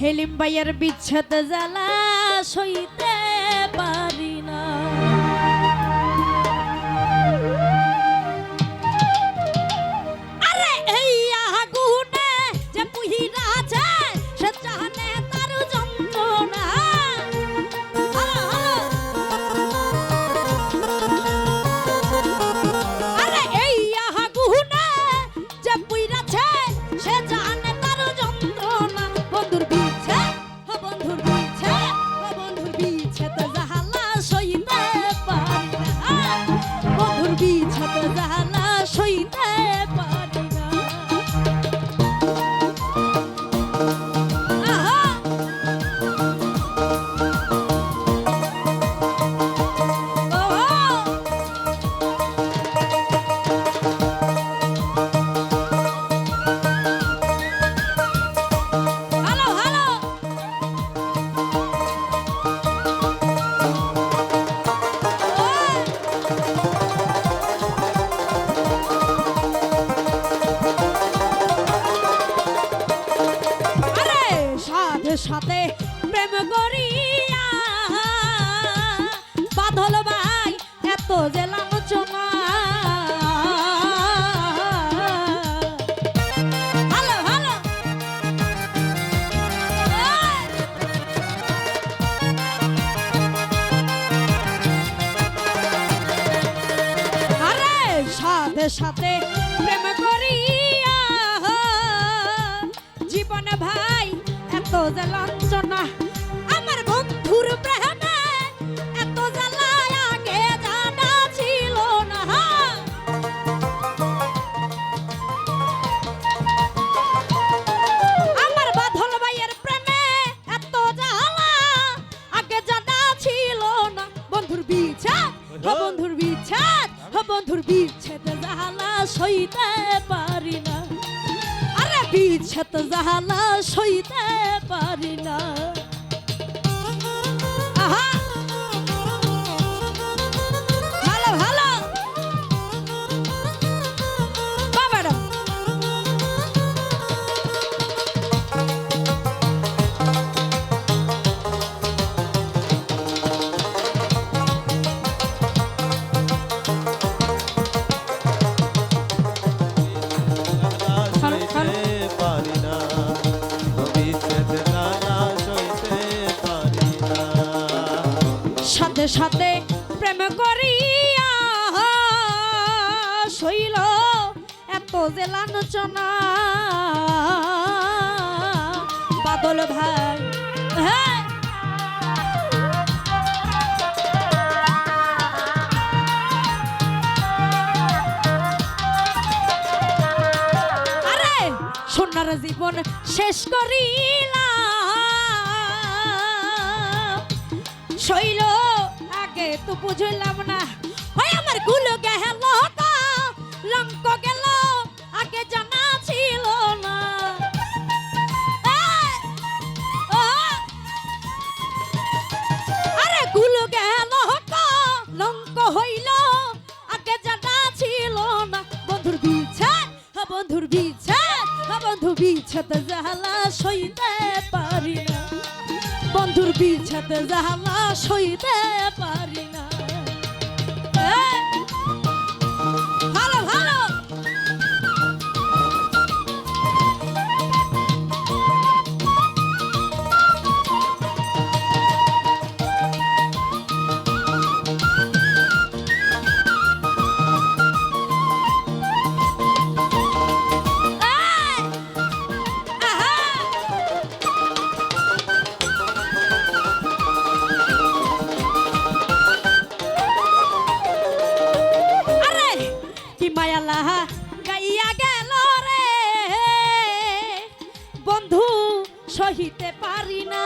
হেলিম ভাইয়ের বিচ্ছেদ জ্বালা সইতে সাথে সেত জাহালা সইতে পারি না। যে লাঞ্ছনা বাদল ভাই। হ্যাঁ। আরে সোনার জীবন শেষ করিলাম। শৈল আগে তো বুঝলাম না। বন্ধুর বিচ্ছেদ বন্ধু বিচ্ছেদ জাহালা সইতে পারি না। বন্ধুর বিচ্ছেদ জাহালা সইতে পারি মায়া লাহা গাইয়া গেল রে। বন্ধু সহিতে পারি না।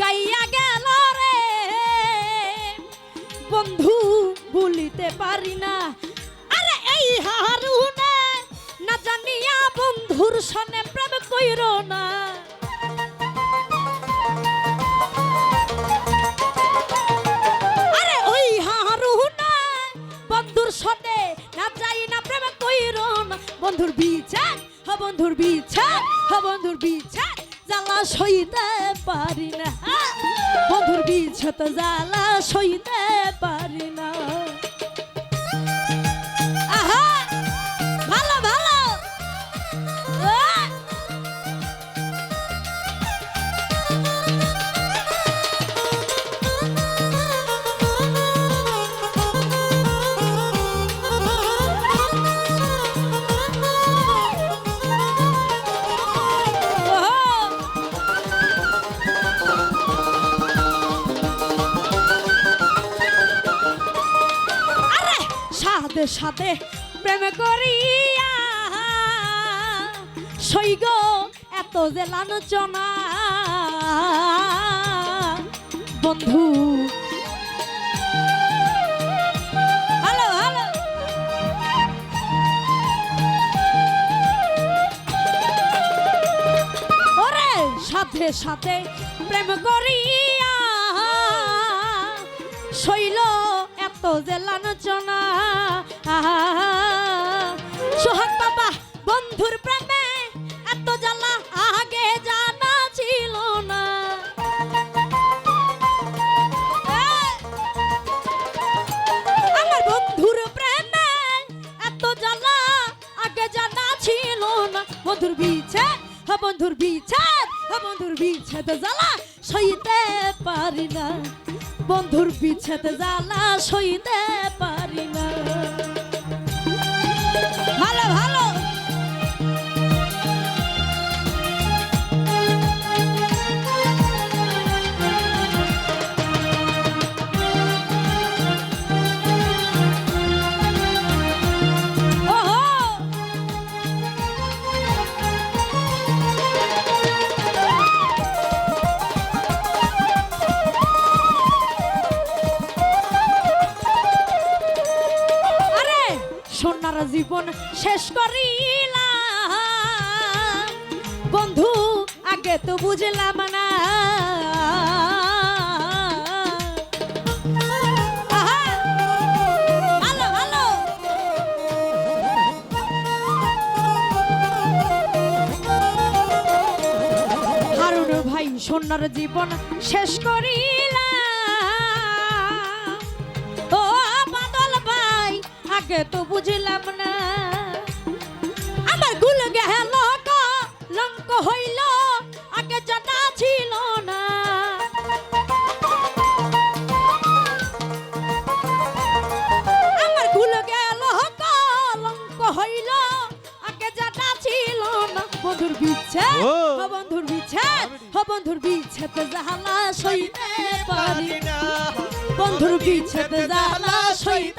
গাইয়া গেল রে। বন্ধু ভুলিতে পারি না। আরে এই হারুনে, না জানিয়া বন্ধুর সনে প্রেম কইর না। আরে ওই হারুনে, বন্ধুর সনে না যাই না প্রেম কইর না। বন্ধুর বিচার হ বন্ধুর বিচার হ বন্ধুর বিচার জালা সইতে পারি না। মধুর বিছ জালা সইতে পারি না। সাথে সাথে প্রেম করিয়া। সৈগ এত যে লাঞ্ছনা। বন্ধু। সাথে সাথে প্রেম করিয়া। শৈল যে বাবা, বন্ধুর প্রেমে এত জ্বালা আগে জানা ছিল না! আমার বন্ধুর প্রেমে এত জ্বালা আগে জানা ছিল না। বন্ধুর বিছে বন্ধুর বিছে বন্ধুর বিছেতে জ্বালা সইতে পারি না। বন্ধুর বিচ্ছেদ জ্বালা সইতে পারি সোনার জীবন শেষ করিলাম। বন্ধু আগে তো বুঝলাম না। সোনার জীবন শেষ করিলাম। আগে তো বুঝলাম না। আমার গুল গেল লঙ্ক হইল আগে জানা ছিল না। আমার গুল গেল লঙ্ক হইল আগে জানা ছিল না। বন্ধুর। ও। বন্ধুর বিচ্ছেদ ও বন্ধুর বিচ্ছেদ জাহালা সইতে পারি। না। বন্ধুর বিচ্ছেদ জ্বালা সইতে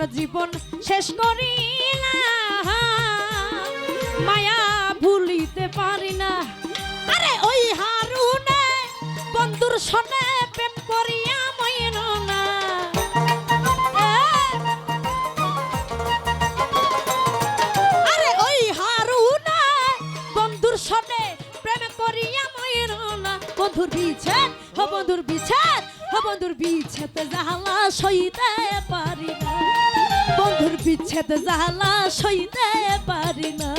সোনার জীবন শেষ করিলাম মায়া ভুলিতে পারি না। আরে ওই হারুনে বন্ধুর সনে প্রেম করিয়া ময়ন না। আরে ওই হারুনে বন্ধুর সনে প্রেম করিয়া ময়ন না। বন্ধুর বিচ্ছেদ হ বন্ধুর বিচ্ছেদ হ বন্ধুর বিচ্ছেদ জাহালা সইতে পারি বিচ্ছেদ জ্বালা সইতে পারি না।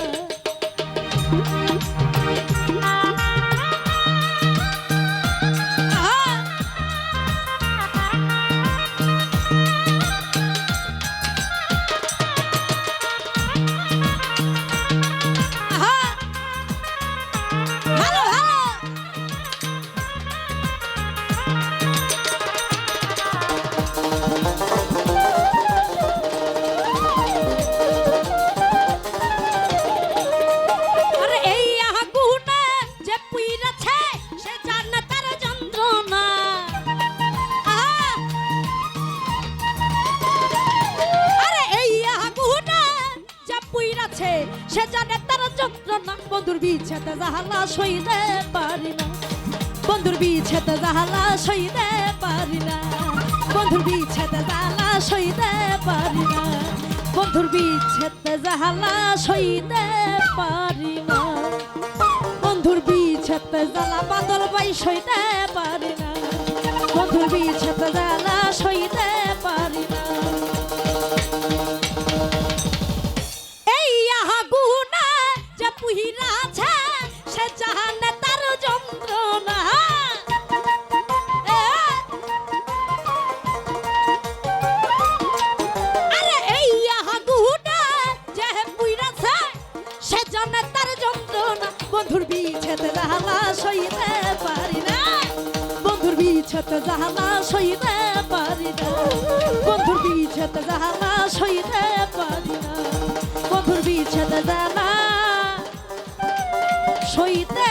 সইতে পারি না। বন্ধুর বিচ্ছেদ জাহালা সইতে পারি না। বন্ধুর বিচ্ছেদ জাহালা সইতে পারি না। বন্ধুর বিচ্ছেদ জাহালা সইতে পারি না। বন্ধুর বিচ্ছেদ জ্বালা বাদল বাই সইতে পারি না। বন্ধুর বিচ্ছেদ জ্বালা সইতে পারি না। বন্ধুর বিচ্ছেদ জাহালা সইতে পারি না। বন্ধুর বিচ্ছেদ জাহালা সইতে পারি না। বন্ধুর বিচ্ছেদ জাহালা সইতে পারি না। বন্ধুর বিচ্ছেদ জাহালা সইতে